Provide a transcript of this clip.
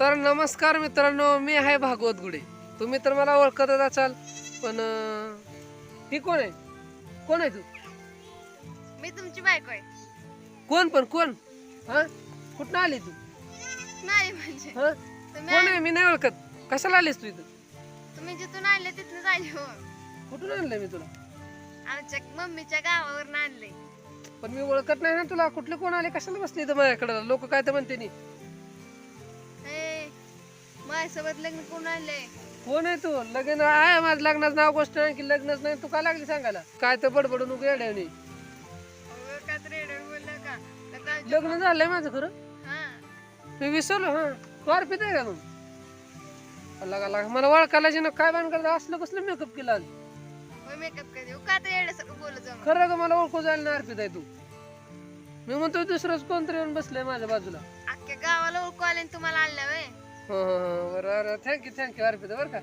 तर नमस्कार मित्रांनो मी आहे भागवत गुडे तुम्ही तर मला ओळखतच असाल पण ही कोण आहे? कोण आहे तू? मी तुमची बायको आहे. कोण पण कोण? हा? कुठं आली तू? नाही म्हणजे. हा? तुम्ही कोण आहे? मी नाही ओळखत. कशाला आलीस तू इथं? तुम्ही जिथून आणले तिथून आले हो. कुठून आणलंय मी तुला? आमच्या मम्मीच्या गावावरून आणले पण मी ओळखत नाही ना तुला. कुठले कोण आले? कशाला बसले इथं माझ्याकडं? लोक काय तर म्हणते नी. माझ्यासोबत लग्न कोण कोण आहे तू? लग्न आहे माझं लग्नाचं नाव गोष्ट आहे की लग्नच नाही. तू काय लागली सांगायला? काय तर बडबडू नको येड्याने का तर रेडर बोललं का? का तर आमच्या- लग्न झालंय माझं खरं? हा. मी विसरलो हा. तू अर्पित आहे का मग? अल्ला अल्ला मला ओळखायला जे ना काय बांध करता असलं कसलं मेकअप केला आज? का तर बोलत जाऊ खरं का मला ओळखू जायला ना अर्पित आहे तू? मी म्हणतो दुसरंच कोणतरी येऊन बसलंय माझ्या बाजूला. अख्ख्या गावाला ओळखू आले आणि तुम्हाला आणलं हो हो हो बरं बरं थँक्यू थँक्यू अर्पित बरं